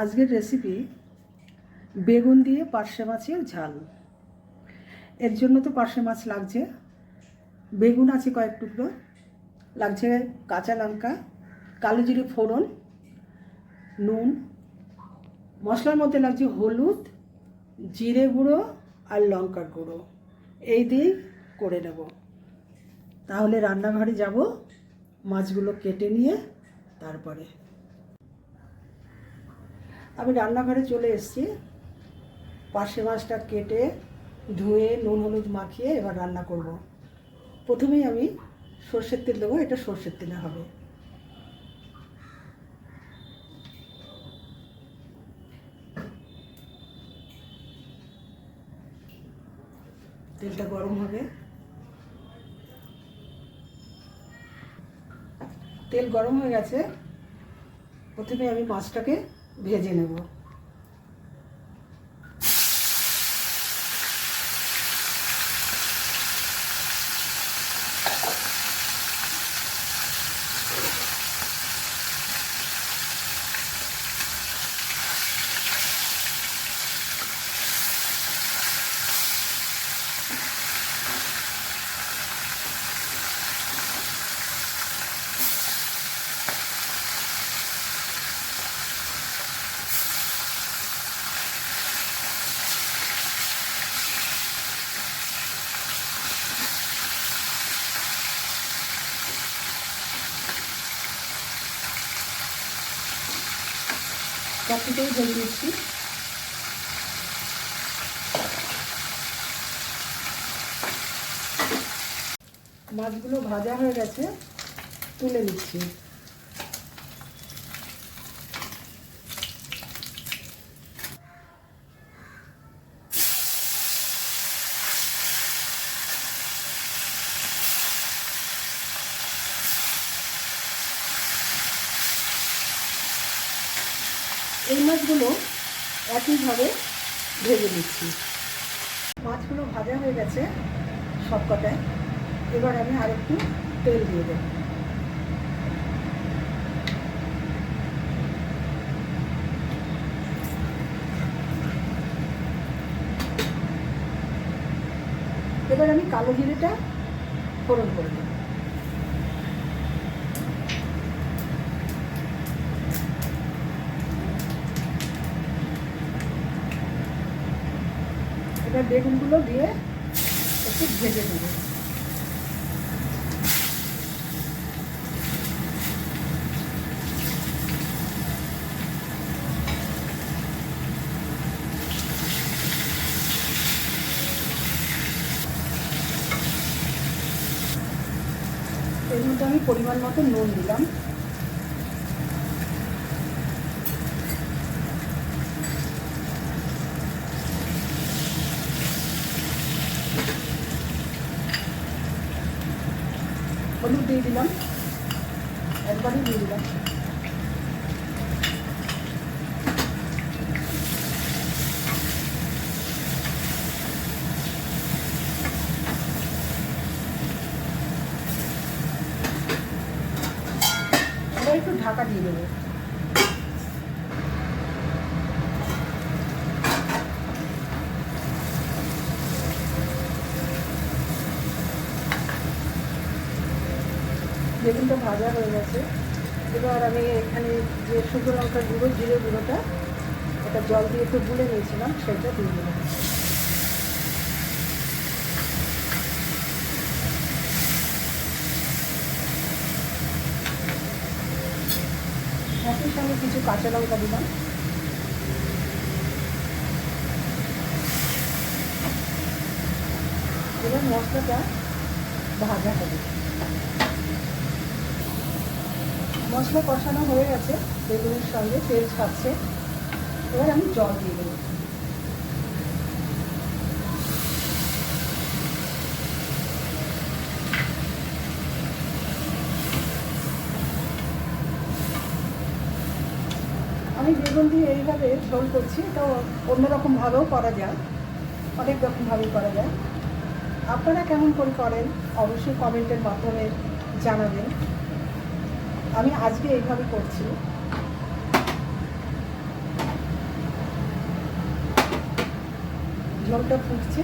আজকের রেসিপি বেগুন দিয়ে পার্শে মাছের ঝাল। এর জন্য তো পার্শে মাছ লাগছে। বেগুন আছে কয়েক টুকরো, লাগছে কাঁচা লঙ্কা, কালো জিরে ফোড়ন, নুন, মশলার মধ্যে লাগছে হলুদ, জিরে গুঁড়ো আর লঙ্কার গুঁড়ো। এই দিয়ে করে নেব। তাহলে রান্নাঘরে যাব, মাছগুলো কেটে নিয়ে তারপরে আমি রান্নাঘরে চলে এসেছি। পার্শে মাছটা কেটে ধুয়ে নুন, হলুদ মাখিয়ে এবার রান্না করব। প্রথমেই আমি সর্ষের তেল দেবো, এটা সর্ষের তেলে হবে। তেলটা গরম হবে। তেল গরম হয়ে গেছে। প্রথমে আমি মাছটাকে ভেজে নেব। চারটিতেই ভেজে দিচ্ছি মাছগুলো ভাজা হয়ে গেছে তুলে নিচ্ছি। এই মাছগুলো একইভাবে ভেজে নিচ্ছি। মাছগুলো ভাজা হয়ে গেছে সব কটায়। এবার আমি আরেকটু তেল দিয়ে দেব। এবার আমি কালো জিরেটা ফোড়ন করে দেব এবার বেগুনগুলো দিয়ে একটু ভেজে নেব। এর মধ্যে আমি পরিমাণ মতো নুন দিলাম। হলুদ দিয়ে দিলাম। একবারই দিয়ে দিলাম। একটু ঢাকা দিয়ে দেবো। বেগুনটা ভাজা হয়ে গেছে। এবার আমি এখানে যে শুকনো লঙ্কার গুঁড়ো, জিরে গুঁড়োটা, ওটা জল দিয়ে একটু গুলে নিয়েছিলাম, সেটা দিয়ে দিলাম। একই সঙ্গে কিছু কাঁচা লঙ্কা দিলাম। এবার মশলাটা ভাজা হবে। মশলা কষানো হয়ে গেছে, বেগুনের সঙ্গে তেল ছাড়ছে। এবার আমি জল দিয়ে দেবো। আমি বেগুন দিয়ে এইভাবে ঝোল করছি, এটা অন্যরকমভাবেও করা যায়, অনেক রকমভাবেই করা যায়। আপনারা কেমন করে করেন, অবশ্যই কমেন্টের মাধ্যমে জানাবেন। আমি আজকে এইভাবে করছি। জলটা ফুটছে।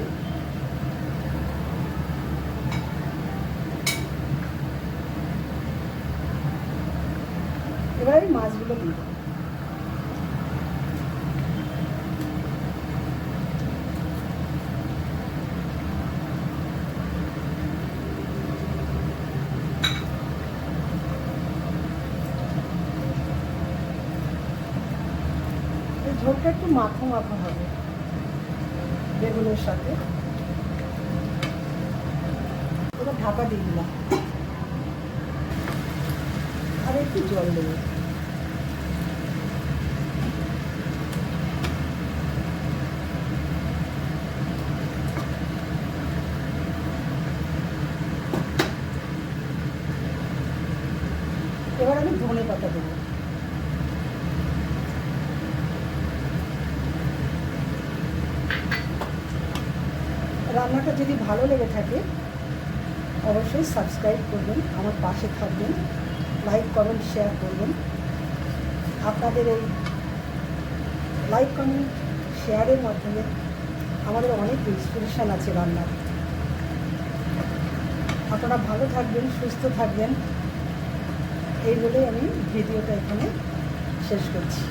এবার আমি মাছগুলো দিয়ে ঝোলটা একটু মাখো মাখো হবে। বেগুনের সাথে। এবার ঢাকা দিয়ে দিলাম। আর একটু জল দেবো। এবার আমি ধনে পাতা দেবো। রান্নাটা যদি ভালো লেগে থাকে, অবশ্যই সাবস্ক্রাইব করবেন, আমার পাশে থাকবেন লাইক কমেন্ট শেয়ার করবেন। আপনাদের এই লাইক কমেন্ট শেয়ারের মাধ্যমে আমাদের অনেক ইন্সপিরেশান আছে রান্নার। আপনারা ভালো থাকবেন, সুস্থ থাকবেন। এই বলে আমি ভিডিওটা এখানে শেষ করছি।